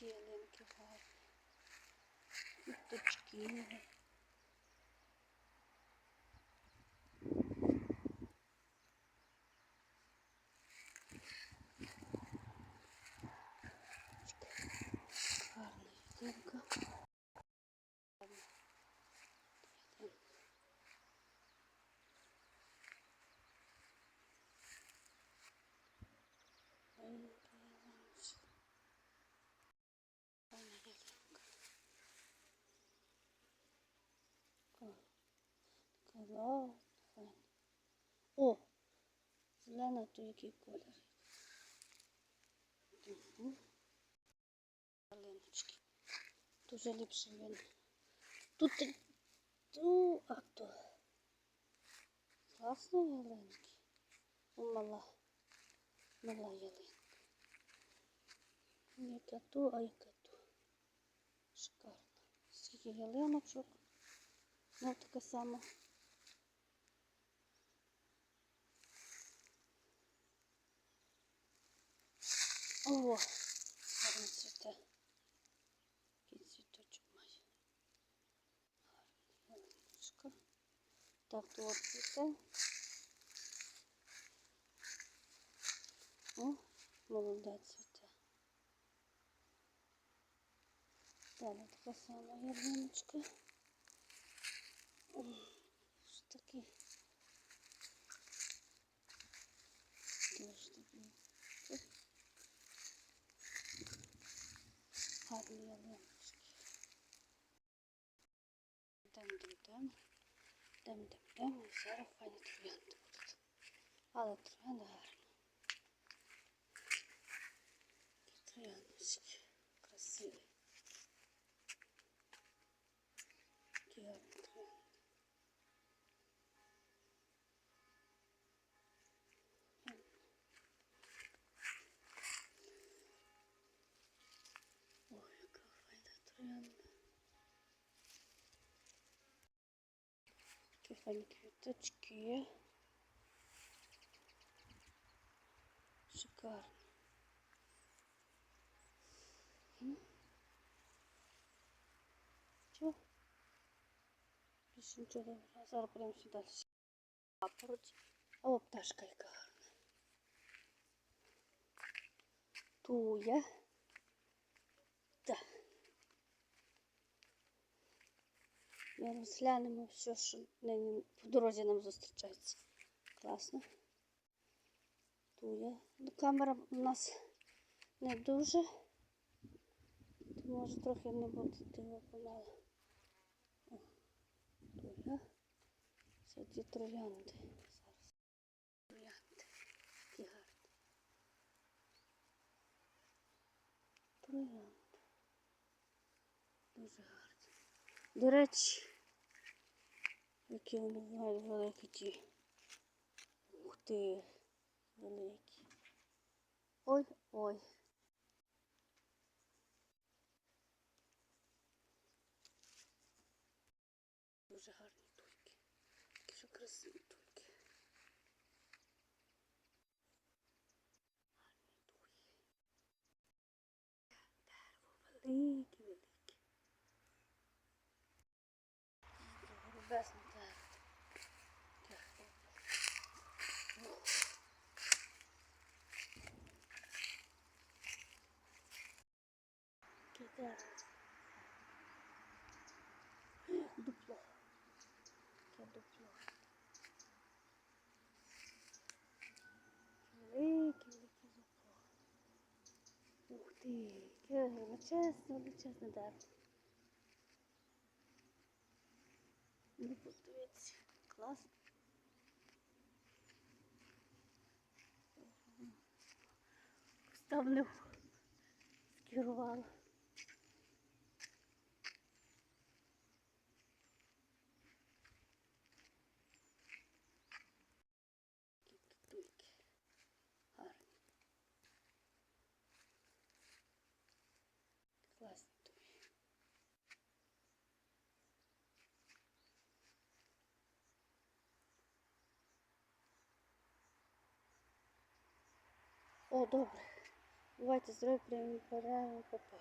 Ялинки гарні. Квіточки. Гарна ялинка. Маленька ялиночка. Гарна ялинка. Така Гарна. О! Зелена, то який колір? Ялиночки. Дуже ліпше видно. Тут ту, а то. Класні ялинки. Мала. Мала ялинка. Яка ту, а яка ту. Шикарно. Скільки ялиночок. Ну, така сама. О, гарно цвіте. Який цвіточок має. Гарна. Так, тут цвіте. О, молодець цвіте. Далі така сама ялиночка. О, Що такі? Дуже такі. Гарні ялиночки. Дем, дем, дем. Дем, дем, дем. І зараз файні троянди будуть. Але троянди гарні. Такі Трояндочки. Красиві. Такі гарні троянди. Ой, яка файна троянда. Файні квіточки. Шикарно. Чого? Більше нічого добре. Зараз подивимося далі. Папороті. О, пташка яка гарна. Туя. Так. Ми розглянемо все, що нині по дорозі нам зустрічається. Класно. Туя. Ну, Камера у нас не дуже. То може трохи не буде диво помало. О, Туя. Це ті троянди. Зараз. Троянди. Які гарні. Троянди. Дуже гарні. До речі, які вони мають великі ті. Ух ти, великі. Ой-ой. Дуже гарні тульки. Такі що красиві тульки. Гарні туї. Дерево велике, велике. Грубесне дерево. Таке. Дупло. Таке дупло. Велике, велике дупло. Ух ти, яке величезне, величезне дерево. Ну, подивіться, класно. Ставлю, скерувала. О, добре. Давайте прямо пора, папа.